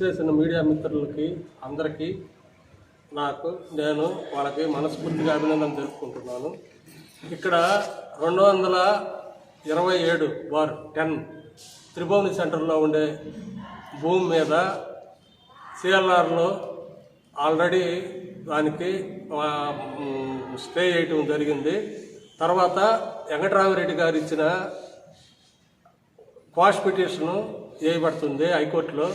చేసిన మీడియా మిత్రులకి అందరికీ నాకు నేను వాళ్ళకి మనస్ఫూర్తిగా అభినందన తెలుపుకుంటున్నాను. ఇక్కడ రెండు వందల ఇరవై ఏడు బార్ టెన్ త్రిభువని సెంటర్లో ఉండే భూమి మీద సిఎల్ఆర్లో ఆల్రెడీ దానికి స్టే చేయటం జరిగింది. తర్వాత వెంకటరామరెడ్డి గారు ఇచ్చిన క్వాష్ పిటిషన్ చేయబడుతుంది హైకోర్టులో.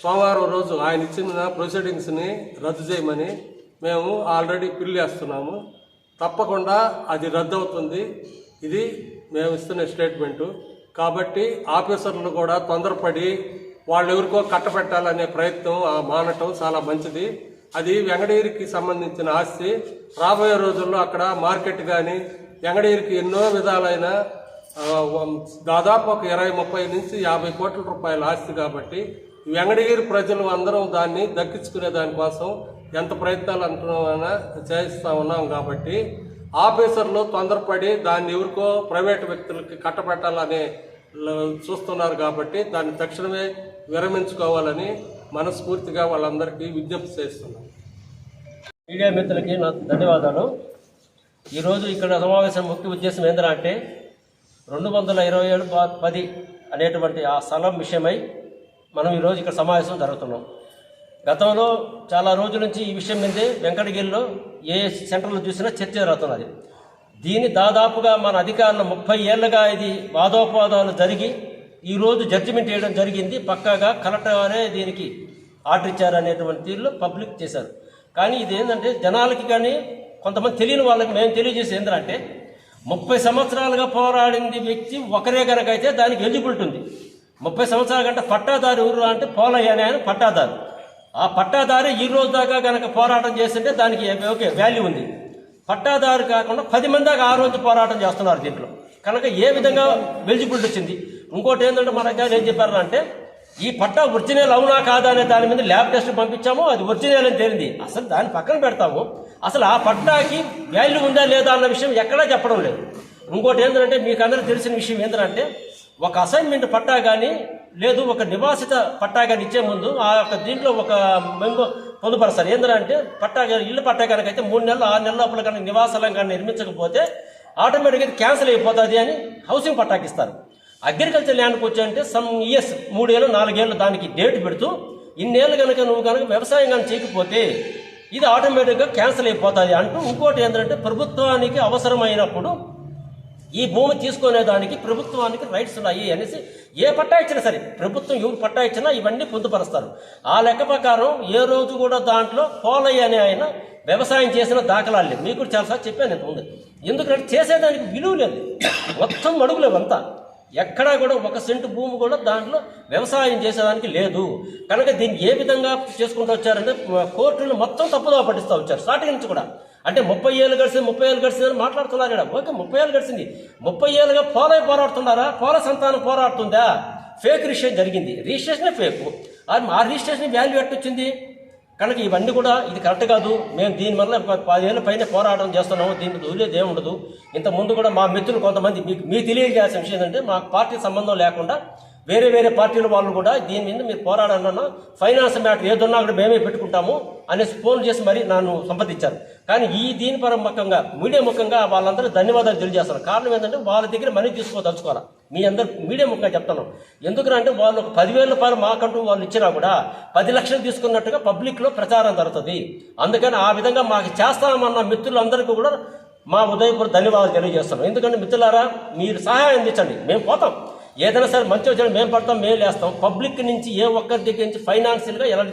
సోమవారం రోజు ఆయన ఇచ్చిన ప్రొసీడింగ్స్ని రద్దు చేయమని మేము ఆల్రెడీ పిల్లు వేస్తున్నాము తప్పకుండా అది రద్దు అవుతుంది ఇది మేము ఇస్తున్న స్టేట్మెంటు కాబట్టి ఆఫీసర్లు కూడా తొందరపడి వాళ్ళు ఎవరికో కట్టబెట్టాలనే ప్రయత్నం మానటం చాలా మంచిది. అది వెంగడగిరికి సంబంధించిన ఆస్తి. రాబోయే రోజుల్లో అక్కడ మార్కెట్ కానీ వెంగడగిరికి ఎన్నో విధాలైన దాదాపు ఒక ఇరవై ముప్పై నుంచి యాభై కోట్ల రూపాయల ఆస్తి కాబట్టి వెంగడగిరి వెంకటగిరి ప్రజలు అందరం దాన్ని దక్కించుకునే దానికోసం ఎంత ప్రయత్నాలు అంటున్నామైనా చేస్తూ ఉన్నాం కాబట్టి ఆఫీసర్లు తొందరపడి దాన్ని ఎవరికో ప్రైవేట్ వ్యక్తులకి కట్టబెట్టాలని చూస్తున్నారు కాబట్టి దాన్ని తక్షణమే విరమించుకోవాలని మనస్ఫూర్తిగా వాళ్ళందరికీ విజ్ఞప్తి చేస్తున్నాం. మీడియా మిత్రులకి నా ధన్యవాదాలు. ఈరోజు ఇక్కడ సమావేశం ముఖ్య ఉద్దేశం ఏంటంటే రెండు వందల ఇరవై ఏడు పది అనేటువంటి ఆ స్థలం విషయమై మనం ఈరోజు ఇక్కడ సమావేశం జరుగుతున్నాం. గతంలో చాలా రోజుల నుంచి ఈ విషయం మీదే వెంకటగిరిలో ఏ సెంటర్లో చూసినా చర్చ జరుగుతున్నది. దీని దాదాపుగా మన అధికారులు ముప్పై ఏళ్ళుగా ఇది వాదోపవాదాలు జరిగి ఈరోజు జడ్జిమెంట్ వేయడం జరిగింది. పక్కాగా కలెక్టర్ వారే దీనికి ఆర్డర్ ఇచ్చారనేటువంటి తీరులో పబ్లిక్ చేశారు. కానీ ఇది ఏంటంటే జనాలకి కానీ కొంతమంది తెలియని వాళ్ళకి మేము తెలియజేసి ఏంటంటే ముప్పై సంవత్సరాలుగా పోరాడింది వ్యక్తి ఒకరే కనుక అయితే దానికి ఎలిజిబిలిటీ ఉంది. ముప్పై సంవత్సరాల కంటే పట్టాదారు ఊరు అంటే పోలయ్య అనే ఆయన పట్టాదారు. ఆ పట్టాదారు ఈ రోజు దాకా కనుక పోరాటం చేస్తుంటే దానికి ఓకే వాల్యూ ఉంది. పట్టాదారు కాకుండా పది మంది దాకా ఆ రోజు పోరాటం చేస్తున్నారు దీంట్లో. కనుక ఏ విధంగా ఎలిజిబిలిటీ వచ్చింది? ఇంకోటి ఏంటంటే మన గారు ఏం చెప్పారు అంటే ఈ పట్టా ఒరిజినల్ అవునా కాదా అనే దాని మీద ల్యాబ్ టెస్ట్ పంపించాము అది ఒరిజినల్ అని తేలింది. అసలు దాన్ని పక్కన పెడతాము. అసలు ఆ పట్టాకి వాల్యూ ఉందా లేదా అన్న విషయం ఎక్కడా చెప్పడం లేదు. ఇంకోటి ఏంటంటే మీకు అందరూ తెలిసిన విషయం ఏంటంటే ఒక అసైన్మెంట్ పట్టా కానీ లేదు ఒక నివాసిత పట్టా కానీ ఇచ్చే ముందు ఆ యొక్క దీంట్లో ఒక మెంబర్ పొందుపరుస్తారు. ఏంటంటే పట్టా ఇల్లు పట్టా అయితే మూడు నెలలు ఆరు నెలల లోపల కానీ నివాసాలను కానీ నిర్మించకపోతే ఆటోమేటిక్గా క్యాన్సిల్ అయిపోతుంది అని హౌసింగ్ పట్టాకిస్తారు అగ్రికల్చర్ ల్యాండ్కి వచ్చాయంటే సమ్ ఇయర్స్ మూడేళ్ళు నాలుగేళ్ళు దానికి డేట్ పెడుతూ ఇన్నేళ్ళు కనుక నువ్వు కనుక వ్యవసాయం కానీ చేయకపోతే ఇది ఆటోమేటిక్గా క్యాన్సిల్ అయిపోతుంది అంటూ ఇంకోటి ఏంటంటే ప్రభుత్వానికి అవసరమైనప్పుడు ఈ భూమి తీసుకునే దానికి ప్రభుత్వానికి రైట్స్ ఉన్నాయి అనేసి ఏ పట్టా ఇచ్చినా సరే ప్రభుత్వం ఎవరు పట్టా ఇచ్చినా ఇవన్నీ పొందుపరుస్తారు. ఆ లెక్క ప్రకారం ఏ రోజు కూడా దాంట్లో పోలయ్య అనే ఆయన వ్యవసాయం చేసిన దాఖలాలు లేవు. మీకు కూడా చాలాసార్లు చెప్పాను నేను ఉంది ఎందుకంటే చేసేదానికి విలువ లేదు. మొత్తం అడుగులేవు అంతా. ఎక్కడా కూడా ఒక సెంటు భూమి కూడా దాంట్లో వ్యవసాయం చేసేదానికి లేదు. కనుక దీన్ని ఏ విధంగా చేసుకుంటూ వచ్చారంటే కోర్టులు మొత్తం తప్పుదో పట్టిస్తూ వచ్చారు. స్టార్టింగ్ నుంచి కూడా. అంటే ముప్పై ఏళ్ళు గడిచింది ముప్పై ఏళ్ళు గడిచిందని మాట్లాడుతున్నారు ఇక్కడ. ఓకే ముప్పై ఏళ్ళు గడిచింది. ముప్పై ఏళ్ళుగా పోలై పోరాడుతున్నారా? పోల సంతానం పోరాడుతుందా? ఫేక్ రిజిస్ట్రేషన్ జరిగింది. రిజిస్ట్రేషనే ఫేక్. ఆ రిజిస్ట్రేషన్ వాల్యూ ఎట్టొచ్చింది? కనుక ఇవన్నీ కూడా ఇది కరెక్ట్ కాదు. మేము దీని వల్ల ఒక పదివేల పైన పోరాటం చేస్తున్నాము. దీనికి వదిలేదు ఏముండదు ఇంత ముందు కూడా మా మిత్రులు కొంతమంది మీకు మీకు తెలియజేయాల్సిన విషయం ఏంటంటే మా పార్టీ సంబంధం లేకుండా వేరే వేరే పార్టీల వాళ్ళు కూడా దీని మీద మీరు పోరాడాలన్నా ఫైనాన్స్ మ్యాటర్ ఏదన్నా కూడా మేమే పెట్టుకుంటాము అనేసి ఫోన్ చేసి మరీ నన్ను సంప్రదించారు. కానీ ఈ దీని పరం ముఖంగా మీడియా ముఖంగా వాళ్ళందరూ ధన్యవాదాలు తెలియజేస్తారు కారణం ఏంటంటే వాళ్ళ దగ్గర మనీ తీసుకోదలుచుకోవాలి మీ అందరు మీడియా ముఖంగా చెప్తాను ఎందుకంటే వాళ్ళు ఒక పదివేల రూపాయలు మాకంటూ వాళ్ళు ఇచ్చినా కూడా పది లక్షలు తీసుకున్నట్టుగా పబ్లిక్లో ప్రచారం జరుగుతుంది. అందుకని ఆ విధంగా మాకు చేస్తామన్న మిత్రులందరికీ కూడా మా ఉదయపూర్ ధన్యవాదాలు తెలియజేస్తున్నాం. ఎందుకంటే మిత్రులారా మీరు సహాయం అందించండి. మేము పోతాం. ఏదైనా సరే మంచి వచ్చిన మేము పడతాం మేము లేస్తాం. పబ్లిక్ నుంచి ఏ ఒక్కరి దగ్గర నుంచి ఫైనాన్షియల్గా ఎలా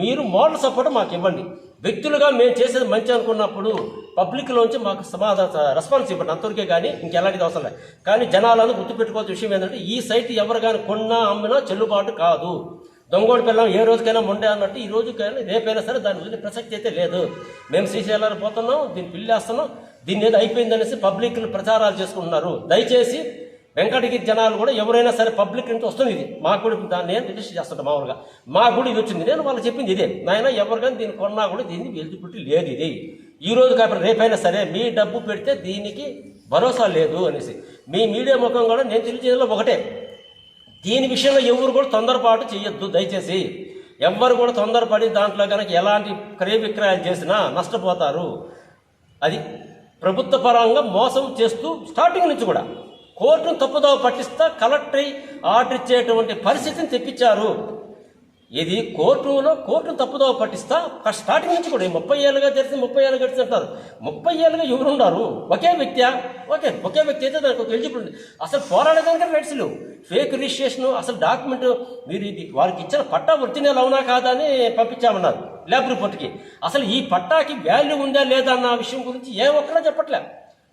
మీరు మోడల్ సపోర్ట్ మాకు ఇవ్వండి. వ్యక్తులుగా మేము చేసేది మంచి అనుకున్నప్పుడు పబ్లిక్లోంచి మాకు సమాధాన రెస్పాన్స్ ఇవ్వండి. అంతవరకే కానీ ఇంకెలాంటిది అవసరం లేదు. కానీ జనాలను గుర్తుపెట్టుకోవాల్సిన విషయం ఏంటంటే ఈ సైట్ ఎవరు కానీ కొన్నా అమ్మినా చెల్లుబాటు కాదు. దొంగోడి పిల్లం ఏ రోజుకైనా ఉండే అన్నట్టు ఈ రోజుకైనా రేపైనా సరే దాని గురించి ప్రసక్తి అయితే లేదు. మేము శ్రీశైలం పోతున్నాం దీన్ని పిల్లేస్తున్నాం దీన్ని ఏదో అయిపోయిందనేసి పబ్లిక్ ప్రచారాలు చేసుకుంటున్నారు. దయచేసి వెంకటగిరి జనాలు కూడా ఎవరైనా సరే పబ్లిక్ నుంచి వస్తుంది ఇది. మాకు కూడా దాన్ని నేను రిజిస్టర్ చేస్తుంటా మామూలుగా. మా కూడా ఇది వచ్చింది. నేను వాళ్ళకి చెప్పింది ఇదే. నాయన ఎవరికైనా దీన్ని కొన్నా కూడా దీన్ని ఎలిజిబిలిటీ లేదు ఇది. ఈ రోజు కాబట్టి రేపైనా సరే మీ డబ్బు పెడితే దీనికి భరోసా లేదు అనేసి. మీ మీడియా ముఖం కూడా నేను తెలియజేయడంలో ఒకటే. దీని విషయంలో ఎవరు కూడా తొందరపాటు చేయొద్దు దయచేసి. ఎవరు కూడా తొందరపడి దాంట్లో కనుక ఎలాంటి క్రయ విక్రయాలు చేసినా నష్టపోతారు. అది ప్రభుత్వ పరంగా మోసం చేస్తూ స్టార్టింగ్ నుంచి కూడా. కోర్టును తప్పుదోవ పట్టిస్తా కలెక్టర్ ఆర్డర్ ఇచ్చేటువంటి పరిస్థితిని తెప్పించారు. ఇది కోర్టులో కోర్టును తప్పుదోవ పట్టిస్తా స్టార్టింగ్ నుంచి కూడా ఈ ముప్పై ఏళ్ళుగా తెలిసి ముప్పై ఏళ్ళు గడిచి అంటారు ముప్పై ఏళ్ళుగా ఎవరు ఉన్నారు? ఒకే వ్యక్తి ఓకే ఒకే వ్యక్తి అయితే దానికి ఒక ఎలిజిబుల్ ఉంది. అసలు పోరాడేదానికి రైట్స్ లేవు. ఫేక్ రిజిస్ట్రేషన్ అసలు డాక్యుమెంట్ మీరు ఇది వారికి ఇచ్చిన పట్టా ఒరిజినల్ అవునా కాదా అని పంపించామన్నారు ల్యాబ్ రిపోర్ట్కి. అసలు ఈ పట్టాకి వాల్యూ ఉందా లేదా అన్న విషయం గురించి ఏ ఒక్కడా చెప్పట్లే.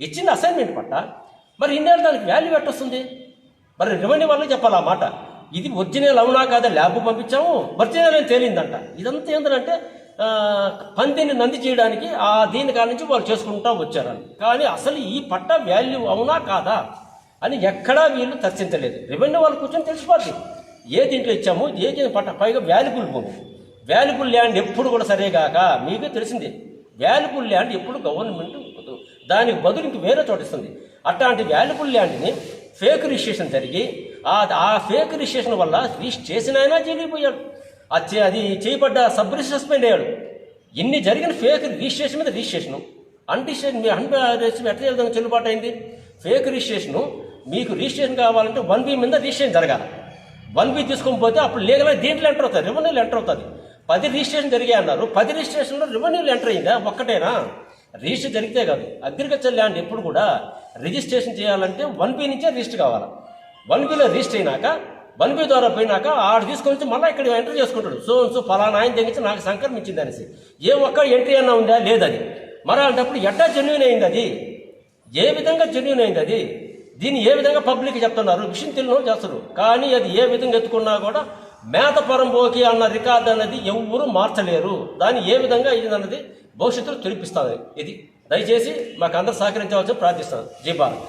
ఇచ్చింది అసైన్మెంట్ పట్టా మరి ఇన్నేళ్ళు దానికి వాల్యూ ఎట్టొస్తుంది? మరి రెవెన్యూ వాళ్ళకి చెప్పాలి ఆ మాట. ఇది ఒరిజినల్ అవునా కాదా ల్యాబ్ పంపించాము ఒరిజినల్ అని తేలిందంట. ఇదంతా ఏంటంటే పందిని నంది చేయడానికి ఆ దీని కాడ నుంచి వాళ్ళు చేసుకుంటా వచ్చారని. కానీ అసలు ఈ పట్ట వాల్యూ అవునా కాదా అని ఎక్కడా వీళ్ళు చర్చించలేదు. రెవెన్యూ వాళ్ళు కూర్చొని తెలిసిపోద్ది. ఏ దీంట్లో ఇచ్చాము ఏ దీని పట్ట పైగా వాల్యుబుల్ భూమి. వాల్యుబుల్ ల్యాండ్ ఎప్పుడు కూడా సరేగాక మీకు తెలిసిందే. వాల్యుబుల్ ల్యాండ్ ఎప్పుడు గవర్నమెంట్ దానికి బదులు ఇంక వేరే చోట ఇస్తుంది. అట్లాంటి వాల్యుబుల్ ల్యాండ్ని ఫేక్ రిజిస్ట్రేషన్ జరిగి ఆ ఆ ఫేక్ రిజిస్ట్రేషన్ వల్ల రిజిస్ట్రేషన్ అయినా జైలుపోయాడు అది అది చేయబడ్డ సబ్ సస్పెండ్ అయ్యాడు. ఎన్ని జరిగిన ఫేక్ రిజిస్ట్రేషన్ మీద రిజిస్ట్రేషన్ అన్రిజిస్ట్రేషన్ మీ అన్ రిజిస్ట్రేషన్ ఎట్లా విధంగా చెల్లుబాటు అయింది? ఫేక్ రిజిస్ట్రేషన్ మీకు రిజిస్ట్రేషన్ కావాలంటే వన్ బి మీద రిజిస్ట్రేషన్ జరగాలి. వన్ బి తీసుకొని పోతే అప్పుడు లీగల్గా దీంట్లో ఎంటర్ అవుతుంది రెవెన్యూలు ఎంటర్ అవుతుంది. పది రిజిస్ట్రేషన్ జరిగాయి అన్నారు. పది రిజిస్ట్రేషన్లో రెవెన్యూలు ఎంటర్ అయిందా? ఒక్కటేనా? రిజిస్టర్ జరిగితే కాదు. అగ్రికల్చర్ ల్యాండ్ ఎప్పుడు కూడా రిజిస్ట్రేషన్ చేయాలంటే వన్ బి నుంచే రిజిస్టర్ కావాలి. వన్ బిలో రిజిస్టర్ అయినాక వన్ బి ద్వారా పోయినాక ఆడు తీసుకొని వచ్చి మళ్ళీ ఇక్కడ ఎంటర్ చేసుకుంటాడు. సో సో ఫలానా ఆయన తెగించి నాకు సంక్రమించింది అనేసి. ఏ ఒక్క ఎంట్రీ అన్నా ఉందా? లేదది. మరి అలాంటప్పుడు ఎట్టా జెన్యున్ అయింది అది? ఏ విధంగా జెన్యున్ అయింది అది? దీన్ని ఏ విధంగా పబ్లిక్ చెప్తున్నారు? విషయం తెలియని చేస్తారు. కానీ అది ఏ విధంగా ఎత్తుకున్నా కూడా మేత పోకి అన్న రికార్డు అన్నది ఎవ్వరూ మార్చలేరు. దాన్ని ఏ విధంగా ఇది అన్నది భవిష్యత్తులో తెలిపిస్తుంది ఇది దయచేసి మాకు అందరూ సహకరించవలసి ప్రార్థిస్తాను జై భారత్.